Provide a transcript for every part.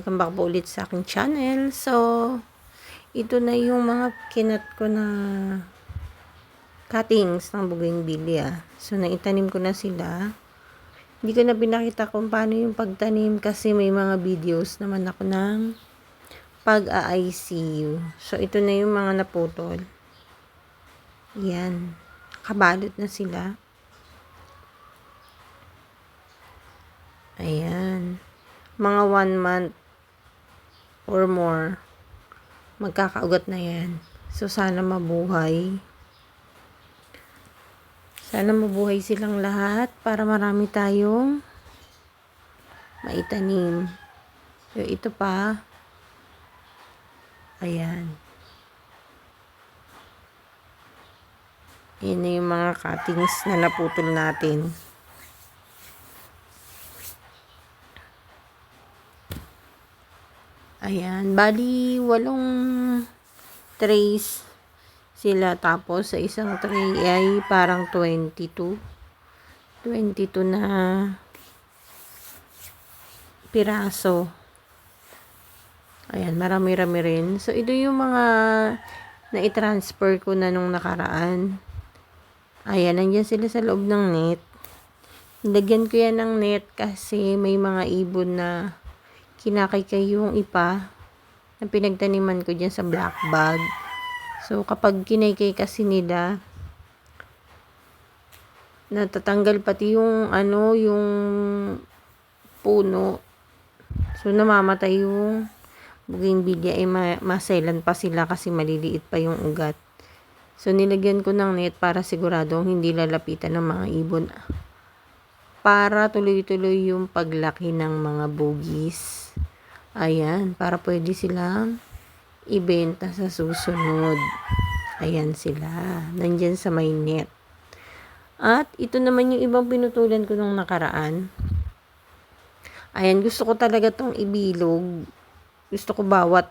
Welcome back po ulit sa aking channel. So, ito na yung mga kinat ko na cuttings ng bougainvillea. So, naitanim ko na sila. Hindi ko na pinakita kung paano yung pagtanim kasi may mga videos naman ako ng pag-ICU. So, ito na yung mga naputol. Yan. Kabalot na sila. Ayan. Mga one month or more, magkakaugat na yan. So, sana mabuhay. Sana mabuhay silang lahat para marami tayong maitanim. So, ito pa. Ayan. Yan na yung mga cuttings na naputol natin. Ayan. Bali, walong trays sila. Tapos, sa isang tray ay parang 22. 22 na piraso. Ayan, marami-rami rin. So, ito yung mga na-transfer ko na nung nakaraan. Ayan, nandyan sila sa loob ng net. Lagyan ko yan ng net kasi may mga ibon na kinakaykay yung ipa na pinagtaniman ko dyan sa black bag. So, kapag kinaykay kasi nila, natatanggal pati yung ano, yung puno. So, namamatay yung bougainvillea ay ma- maselan pa sila kasi maliliit pa yung ugat. So, nilagyan ko ng net para siguradong hindi lalapitan ng mga ibon. Para tuloy-tuloy yung paglaki ng mga bugis. Ayan, para pwede silang ibenta sa susunod. Ayan sila. Nandyan sa may net. At ito naman yung ibang pinutulan ko nung nakaraan. Ayan, gusto ko talaga tong ibilog. Gusto ko bawat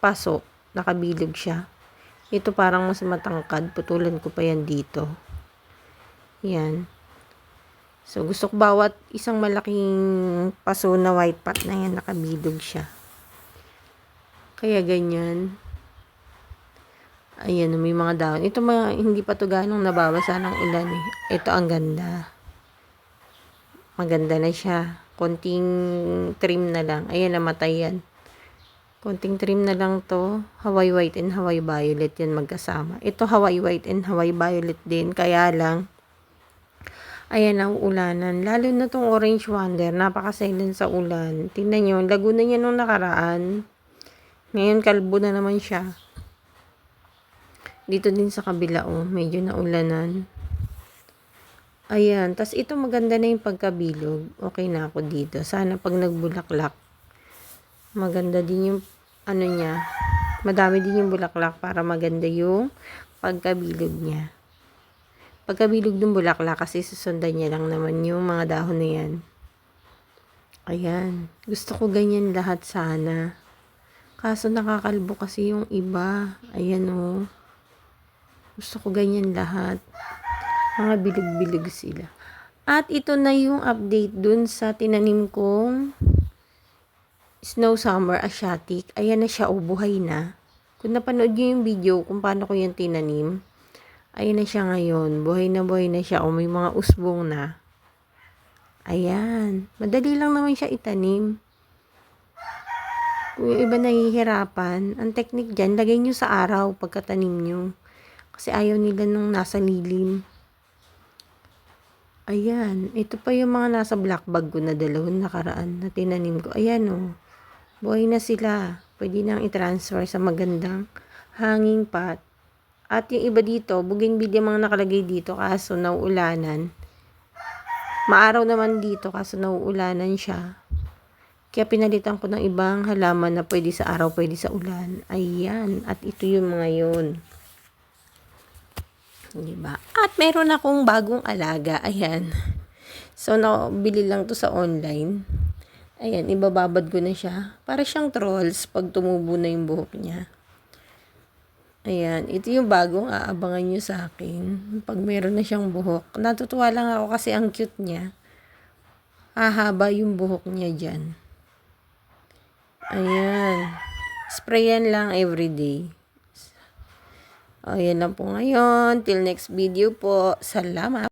paso, nakabilog siya. Ito parang mas matangkad. Putulan ko pa yan dito. Yan. So, gusto ko bawat isang malaking paso na white pot na yan, nakabilog siya. Kaya ganyan. Ayan, may mga dahon. Ito mga, hindi pa to ganong nababasa ng ulan eh. Ito ang ganda. Maganda na siya. Konting trim na lang. Ayan, namatay yan. Konting trim na lang to. Hawaii white and Hawaii violet yan magkasama. Ito Hawaii white and Hawaii violet din. Kaya lang, ayan ang ulanan. Lalo na tong orange wonder. Napaka-silent sa ulan. Tingnan nyo, lago na niya nung nakaraan. Ngayon, kalbo na naman siya. Dito din sa kabila, oh. Medyo naulanan. Ayan. Tapos ito maganda na yung pagkabilog. Okay na ako dito. Sana pag nagbulaklak, maganda din yung ano niya. Madami din yung bulaklak para maganda yung pagkabilog niya. Pagkabilog ng bulaklak kasi susundan niya lang naman yung mga dahon na yan. Ayan. Gusto ko ganyan lahat sana. Kaso nakakalbo kasi yung iba. Ayan o. Oh. Gusto ko ganyan lahat. Mga bilog-bilog sila. At ito na yung update dun sa tinanim kong Snow Summer Asiatic. Ayan na siya, o oh, buhay na. Kung napanood nyo yung video kung paano ko yan tinanim, ayan na siya ngayon. Buhay na buhay na siya. O may mga usbong na. Ayan. Madali lang naman siya itanim. Kung yung iba nahihirapan, ang technique dyan, lagay nyo sa araw pagkatanim nyo. Kasi ayaw nila nung nasa lilim. Ayan. Ito pa yung mga nasa black bag ko na dalawang nakaraan na tinanim ko. Ayan o. Oh. Buhay na sila. Pwede nang i-transfer sa magandang hanging pot. At yung iba dito, bougainvillea mga nakalagay dito kaso nauulanan. Maaraw naman dito kaso nauulanan siya. Kaya pinalitan ko ng ibang halaman na pwede sa araw, pwede sa ulan. Ayan. At ito yung mga yun. Diba? At meron akong bagong alaga. Ayan. So, nabili lang to sa online. Ayan, ibababad ko na siya. Para siyang trolls pag tumubo na yung buhok niya. Ayan, ito yung bagong aabangan nyo sa akin. Pag meron na siyang buhok. Natutuwa lang ako kasi ang cute niya. Hahaba yung buhok niya dyan. Ayan. Sprayan lang everyday. O, yan lang po ngayon. Till next video po. Salamat.